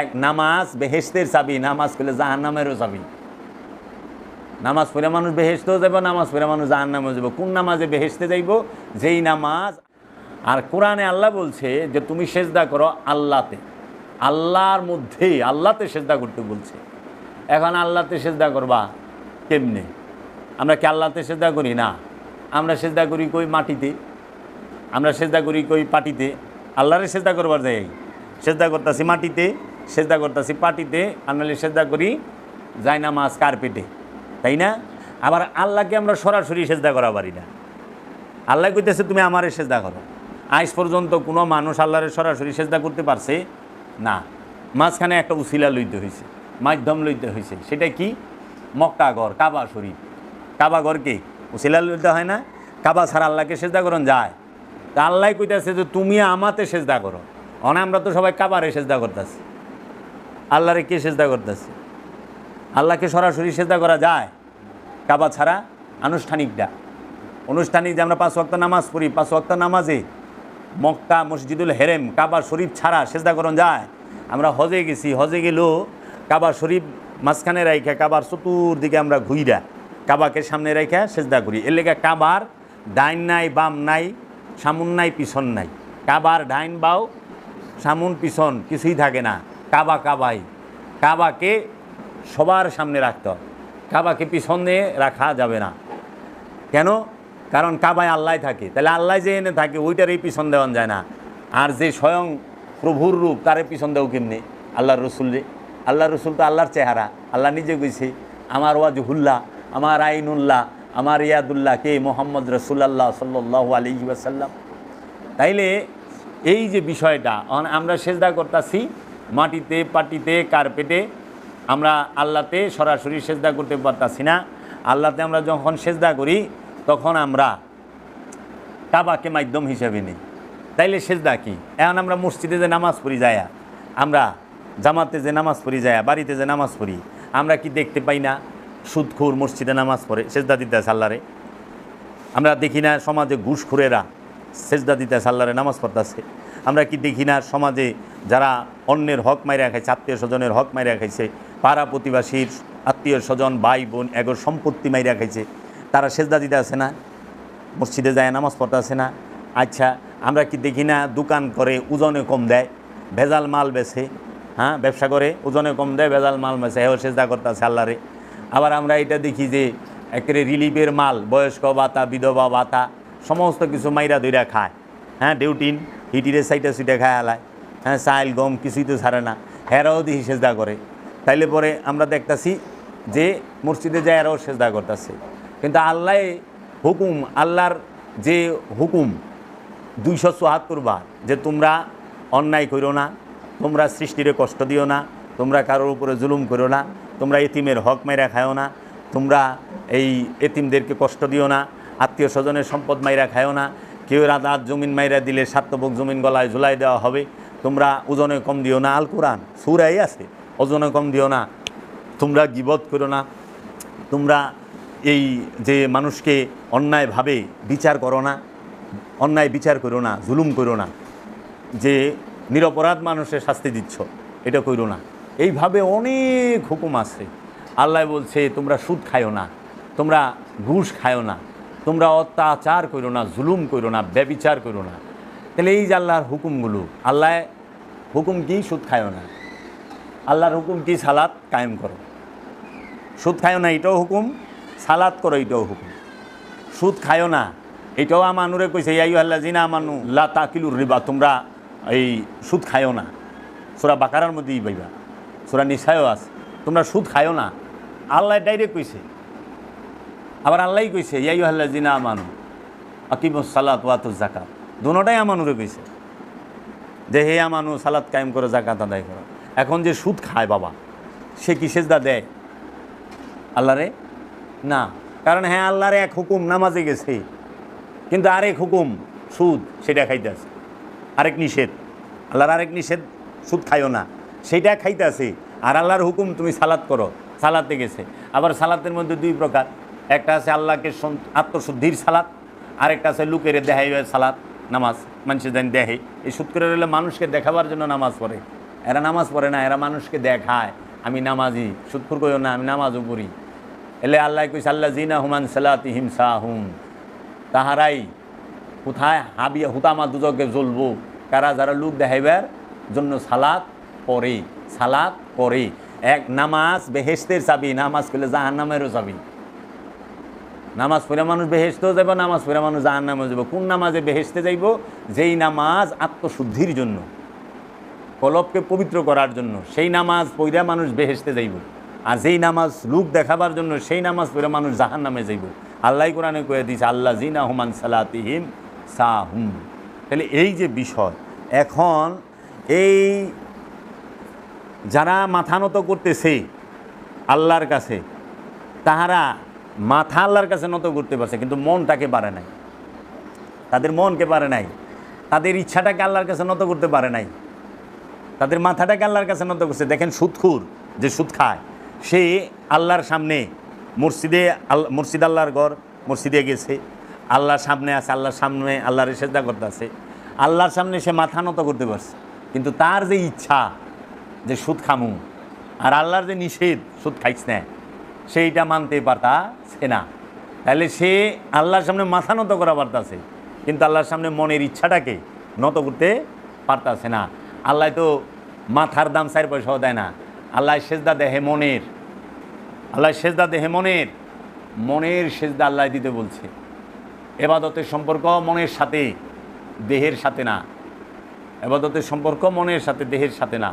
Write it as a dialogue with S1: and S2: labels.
S1: এক নামাজ বেহেস্তের চাবি, নামাজ পড়লে জাহান নামেরও চাবি। নামাজ পড়ে মানুষ বেহেস্তেও যাব নামাজ পড়ে মানুষ জাহান নামেও যাব কোন নামাজে বেহেস্তে যাইব? যেই নামাজ আর কোরআনে আল্লাহ বলছে যে, তুমি সেজদা করো আল্লাহতে আল্লাহর মধ্যেই, আল্লাহতে সেজদা করতে বলছে। এখন আল্লাহতে সেজদা করবা কেমনে? আমরা কি আল্লাহতে সেজদা করি? না। আমরা সেজদা করি কই মাটিতে? আমরা সেজদা করি কই পাটিতে? আল্লাহরে সেজদা করবার যাই সেজদা করতেছি মাটিতে। সেজদা করতেছি পাটিতে আর নাহলে সেজদা করি মাছ কার্পেটে, তাই না? আবার আল্লাহকে আমরা সরাসরি সেজদা করা পারি না। আল্লাহ কইতেছে, তুমি আমারে সেজদা করো। আজ পর্যন্ত কোনো মানুষ আল্লাহরে সরাসরি সেজদা করতে পারছে? না। মাঝখানে একটা উসিলা লইতে হয়েছে মাধ্যম লইতে হয়েছে সেটা কি? মক্কা ঘর, কাবা শরীফ। কাবা ঘরকে উসিলা লইতে হয় না? কাবা ছাড়া আল্লাহকে সেজদা করন যায়? তা আল্লাহ কইতেছে যে, তুমি আমাতে সেজদা করো। অনে আমরা তো সবাই কাবারে সেজদা করতেছি। আল্লাহরে কে সেজদা করতেছে? আল্লাহকে সরাসরি সেজদা করা যায়? কাবা ছাড়া আনুষ্ঠানিকটা। অনুষ্ঠানিক যে আমরা পাঁচ ওয়াক্ত নামাজ পড়ি, পাঁচ ওয়াক্ত নামাজে মক্কা, মসজিদুল হেরেম, কাবা শরীফ ছাড়া সেজদা করণ যায়। আমরা হজে গেছি, হজে গেলেও কাবা শরীফ মাঝখানে রাইখা, কাবার চতুর্দিকে আমরা ঘুইরা কাবাকে সামনে রাইখা সেজদা করি। এর লেগে কাবার ডাইন নাই, বাম নাই, সামুন নাই, পিছন নাই। কাবার ডাইন বাও, সামুন, পিছন কিছুই থাকে না। কাবা কাবাই কাবাকে সবার সামনে রাখতে হয়। কাবাকে পিছনে রাখা যাবে না। কেন? কারণ কাবায় আল্লাহ থাকে। তাহলে আল্লাহ যে এনে থাকে, ওইটারই পিছন দেওয়া যায় না। আর যে স্বয়ং প্রভুর রূপ, তারে পিছন দেও কেমনি? আল্লাহর রসুল রে। আল্লাহ রসুল তো আল্লাহর চেহারা। আল্লাহ নিজে গেছে আমার ওয়াজহুল্লাহ, আমার আইনুল্লাহ, আমার ইয়াদুল্লাহ কে? মোহাম্মদ রসুল্লাহ সাল্লাহ আলী ওয়াসাল্লাম। তাইলে এই যে বিষয়টা আমরা সেজদা করতেছি মাটিতে, পাটিতে, কার্পেটে আমরা আল্লাহতে সরাসরি সেজদা করতে পারতাছি না। আল্লাহতে আমরা যখন সেজদা করি, তখন আমরা কাবাকে মাধ্যম হিসেবে নিই। তাইলে সেজদা কি? এখন আমরা মসজিদে যে নামাজ পড়ি যায়া, আমরা জামাতে যে নামাজ পড়ি যায়া, বাড়িতে যে নামাজ পড়ি, আমরা কি দেখতে পাই না? সুদখুর মসজিদে নামাজ পড়ে, সেজদা দিতে আল্লাহরে। আমরা দেখি না সমাজে ঘুষখুরেরা সেজদা দিতে সাল্লারে নামাজ পড়তেছে। আমরা কি দেখি না সমাজে যারা অন্যের হক মাইরা খাইছে, আত্মীয় স্বজনের হক মাইরা খাইছে, পাড়া প্রতিবাসীর আত্মীয় স্বজন, ভাই বোন, এগোর সম্পত্তি মাইরা খাইছে, তারা সেজদা দিতে আছে না, মসজিদে যায়, নামাজ পড়তে আছে না। আচ্ছা আমরা কি দেখি না দোকান করে ওজনে কম দেয়, ভেজাল মাল বেছে হ্যাঁ ব্যবসা করে ওজনে কম দেয়, ভেজাল মাল বেছে হেও সেজদা করতে আছে আল্লাহরে। আবার আমরা এটা দেখি যে একেবারে রিলিফের মাল, বয়স্ক ভাতা, বিধবা ভাতা, সমস্ত কিছু মাইরা দইরা খায় হ্যাঁ ডিউটিন, হিটিরে সাইটা সুইটা খায় আলায়। হ্যাঁ চাইল গম কিছুই তো ছাড়ে না। হেরাও দিহি সেজদা করে। তাইলে পরে আমরা দেখতাছি যে মসজিদে যায় এরাও সেজদা করতেছে। কিন্তু আল্লাহ হুকুম, আল্লাহর যে হুকুম, দুইশো চুয়াত্তর বার যে তোমরা অন্যায় করো না, তোমরা সৃষ্টিরে কষ্ট দিও না, তোমরা কারোর উপরে জুলুম করো না, তোমরা এতিমের হক মাইরা খায়ও না, তোমরা এই এতিমদেরকে কষ্ট দিও না, আত্মীয় স্বজনের সম্পদ মাইরা খায়ও না, কেউ রাত জমিন মাইরা দিলে সাতবক জমিন গলায় ঝুলাই দেওয়া হবে তোমরা ওজনে কম দিও না আল কোরআন সুরাই আছে, ওজনে কম দিও না, তোমরা গিবত করো না, তোমরা এই যে মানুষকে অন্যায়ভাবে বিচার করো না, অন্যায় বিচার করো না, জুলুম করো না, যে নিরপরাধ মানুষের শাস্তি দিচ্ছ, এটা করো না। এইভাবে অনেক হুকুম আছে। আল্লাহ বলছে, তোমরা সুদ খায়ও না, তোমরা ঘুষ খায়ও না, তোমরা অত্যাচার করো না, জুলুম করো না, ব্যবিচার করো না। তাহলে এই যে আল্লাহর হুকুমগুলো, আল্লাহ হুকুম কি? সুদ খায়ও না। আল্লাহর হুকুম কি? সালাত কায়েম করো। সুদ খায়ও না, এটাও হুকুম। সালাত করো, এটাও হুকুম। সুদ খায়ও না, এটাও আমানুরে কইছে ইয়াই আল্লাহ জিনা আমানু লা তাকিলুর রিবা তোমরা এই সুদ খায়ও না। সুরা বাকারার মধ্যেই পাইবা। সুরা নিশায়ও আছে। তোমরা সুদ খায়ও না। আল্লাহ ডাইরেক্ট কইছে। আবার আল্লাহই কইছে ইয়াই আল্লাহ জিনা আমানু আকিম সালাত ওয়াতু জাকাত দুটাই আমানুরে কইছে যে হে আমানু সালাদ কায়েম করে জাকাত আদায় করো। এখন যে সুদ খায় বাবা, সে কি সেজদা দেয়? আল্লাহরে? না। কারণ হ্যাঁ আল্লাহরে এক হুকুম, নামাজে গেছে। কিন্তু আরেক হুকুম, সুদ, সেটা খাইতেছে আরেক নিষেধ। আল্লাহর আরেক নিষেধ, সুদ খাইও না। সেইটা খাইতেছে আর আল্লাহর হুকুম, তুমি সালাত করো। সালাতে গেছে। আবার সালাতের মধ্যে দুই প্রকার। একটা আছে আল্লাহকে আত্মশুদ্ধির সালাত। আরেকটা আছে লুকের দেহাই সালাত। নামাজ মানুষের জানি দেহে। এই সুদ করে রইলে মানুষকে দেখাবার জন্য নামাজ পড়ে। এরা নামাজ পড়ে না, এরা মানুষকে দেখায়, আমি নামাজি সুৎপুর কইও না, আমি নামাজও পড়ি এলে আল্লাহ কইস আল্লাহ জিনা হুমান সালাতি হিমসা হুম তাহারাই কোথায় হাবিয়া, হুতামা দুজকে জ্বলবো। কারা যারা লোক দেখাইবার জন্য সালাত পড়ে সালাত পড়ে। এক নামাজ বেহেস্তের চাবি, নামাজ করলে জাহান নামেরও চাবি। নামাজ পড়ে মানুষ বেহেস্তেও যাব, নামাজ পড়ে মানুষ জাহান নামে যাব। কোন নামাজে বেহেস্তে যাইব? যেই নামাজ আত্মশুদ্ধির জন্য, কলবকে পবিত্র করার জন্য, সেই নামাজ পড়ে মানুষ বেহেস্তে যাইব। আর যেই নামাজ লুক দেখাবার জন্য, সেই নামাজ পড়ে মানুষ জাহান নামে যাইব। আল্লাহ কোরআনে কয়ে দিয়েছে আল্লাহ জিনা হুমান সালাতিহিম সাহুম। তাহলে এই যে বিষয়, এখন এই যারা মাথা নত করতেছে আল্লাহর কাছে, তাহারা মাথা আল্লাহর কাছে নত করতে পারছে, কিন্তু মনটাকে পারে নাই। তাদের মনকে পারে নাই। তাদের ইচ্ছাটাকে আল্লাহর কাছে নত করতে পারে নাই। তাদের মাথাটাকে আল্লাহর কাছে নত করছে। দেখেন সুদখুর যে সুদ খায়, সে আল্লাহর সামনে মসজিদে আল, মসজিদ আল্লাহর ঘর, মসজিদে গেছে। আল্লাহর সামনে আছে, আল্লাহর সামনে আল্লাহর সেজদা করতে আছে আল্লাহর সামনে সে মাথা নত করতে পারছে। কিন্তু তার যে ইচ্ছা, যে সুদ খামু, আর আল্লাহর যে নিষেধ সুদ খাইছ না। সেইটা মানতে পারতাছে না। তাহলে সে আল্লাহর সামনে মাথা নত করা পারতাছে, কিন্তু আল্লাহর সামনে মনের ইচ্ছাটাকে নত করতে পারতাছে না। আল্লাহ তো মাথার দাম চার পয়সাও দেয় না। আল্লাহ সেজদা দেহে মনের, আল্লাহ সেজদা দেহে মনের মনের সেজদা আল্লাহ দিতে বলছে। এবাদতের সম্পর্ক মনের সাথে, দেহের সাথে না। এবাদতের সম্পর্ক মনের সাথে, দেহের সাথে না।